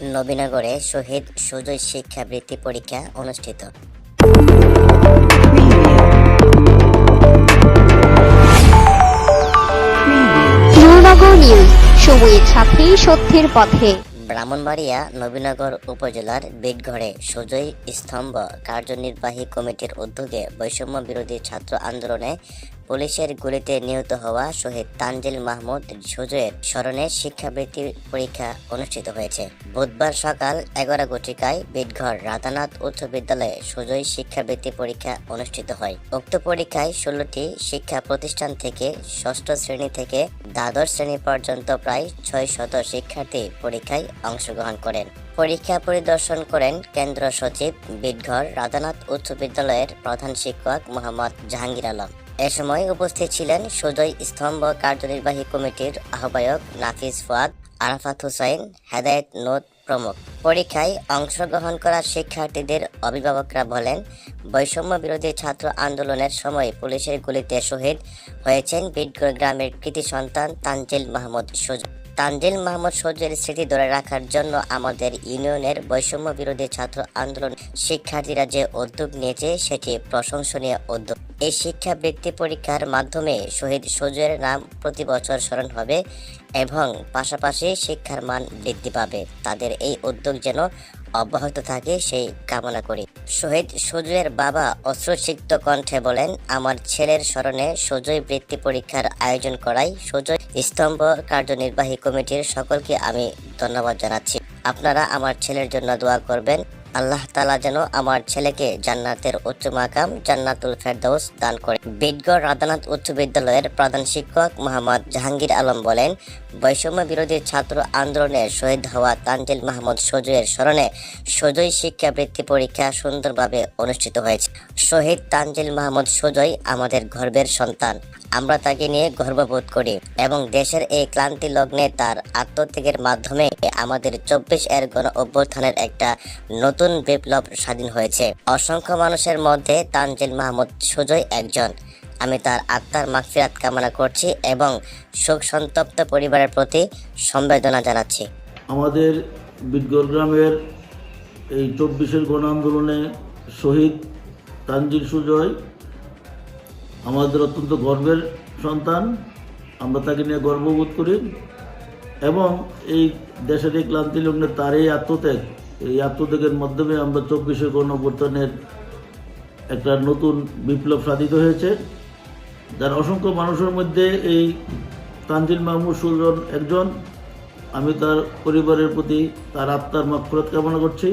নবীনগরে শহীদ সুজয় শিক্ষা বৃত্তি পরীক্ষা অনুষ্ঠিত। নূরনগর নিউজ সময়ের সাথে সত্যের পথে। ব্রাহ্মণবাড়িয়া নবীনগর উপজেলার বিটঘরে সুজয় স্তম্ভ কার্যনির্বাহী কমিটির উদ্যোগে বৈষম্য বিরোধী ছাত্র আন্দোলনে পুলিশের গুলিতে নিহত হওয়া শহীদ তানজিল মাহমুদ সুজয়ের স্মরণে শিক্ষাবৃত্তি পরীক্ষা অনুষ্ঠিত হয়েছে। বুধবার সকাল এগারো ঘটিকায় বিটঘর রাধানাথ উচ্চ বিদ্যালয়ে সুজয় শিক্ষাবৃত্তি পরীক্ষা অনুষ্ঠিত হয়। উক্ত পরীক্ষায় ষোলোটি শিক্ষা প্রতিষ্ঠান থেকে ষষ্ঠ শ্রেণি থেকে দ্বাদশ শ্রেণি পর্যন্ত প্রায় ছয় শত শিক্ষার্থী পরীক্ষায় অংশগ্রহণ করেন। পরীক্ষা পরিদর্শন করেন কেন্দ্র সচিব বিটঘর রাধানাথ উচ্চ বিদ্যালয়ের প্রধান শিক্ষক মোহাম্মদ জাহাঙ্গীর আলম। এ সময় উপস্থিত ছিলেন সুজয় স্তম্ভ কার্যনির্বাহী কমিটির আহ্বায়ক নাফিস ফুয়াদ, আরাফাত হুসাইন, হেদায়েত নোদ প্রমুখ। পরীক্ষায় অংশগ্রহণ করা শিক্ষার্থীদের অভিভাবকরা বলেন, বৈষম্য বিরোধী ছাত্র আন্দোলনের সময় পুলিশের গুলিতে শহীদ হয়েছেন বিটগড় গ্রামের কৃতি সন্তান তানজিল মাহমুদ সুজন তানজিল মাহমুদ সূর্যের স্মৃতি ধরে রাখার জন্য আমাদের ইউনিয়নের বৈষম্য বিরোধী ছাত্র আন্দোলন শিক্ষার্থীরা যে উদ্যোগ নিয়েছে সেটি প্রশংসনীয় উদ্যোগ। এই শিক্ষা বৃত্তি পরীক্ষার মাধ্যমে শহীদ সুজয়ের নাম প্রতি বছর স্মরণ হবে এবং পাশাপাশি শিক্ষার মান বৃদ্ধি পাবে। তাদের এই উদ্যোগ যেন অব্যাহত থাকে, সেই কামনা করি। শহীদ সুজয়ের বাবা অশ্রুসিক্ত কণ্ঠে বলেন, আমার ছেলের স্মরণে সুজয় বৃত্তি পরীক্ষার আয়োজন করাই সুজয় স্তম্ভ কার্যনির্বাহী কমিটির সকলকে আমি ধন্যবাদ জানাচ্ছি। আপনারা আমার ছেলের জন্য দোয়া করবেন। আল্লাহ তালা যেন আমার ছেলেকে জান্নাতের উচ্চ মাকাম জান্নাতুল ফেরদৌস দান করে। বিটগড় রাধানাথ উচ্চ বিদ্যালয়ের প্রধান শিক্ষক মোহাম্মদ জাহাঙ্গীর আলম বলেন, বৈষম্য বিরোধী ছাত্র আন্দোলনে শহীদ হওয়া তানজিল মাহমুদ সজয়ের স্মরণে সজয় শিক্ষাবৃত্তি পরীক্ষা সুন্দরভাবে অনুষ্ঠিত হয়েছে। শহীদ তানজিল মাহমুদ সজয় আমাদের গর্বের সন্তান। আমরা তাকে নিয়ে গর্ববোধ করি এবং দেশের এই ক্লান্তি লগ্নে তার আত্মত্যাগের মাধ্যমে আমাদের চব্বিশ এর গণ অভ্যুত্থানের একটা নতুন বিপ্লব স্বাধীন হয়েছে। অসংখ্য মানুষের মধ্যে তানজিল মাহমুদ সুজয় একজন। আমি তার আত্মার মাগফিরাত কামনা করছি এবং শোক সন্তপ্ত পরিবারের প্রতি সম্বেদনা জানাচ্ছি। আমাদের বিদগড় গ্রামের এই চব্বিশের গণ আন্দোলনে শহীদ তানজিল সুজয় আমাদের অত্যন্ত গর্বের সন্তান। আমরা তাকে নিয়ে গর্ববোধ করি এবং এই দেশের এই ক্লান্তি লগ্নে তার এই আত্মত্যাগ এই আত্মত্যাগের মাধ্যমে আমরা চব্বিশে গণ একটা নতুন বিপ্লব সাধিত হয়েছে। যার অসংখ্য মানুষের মধ্যে এই তানজিল মাহমুদ সুজন একজন। আমি তার পরিবারের প্রতি তার আত্মার মাফরত কামনা করছি।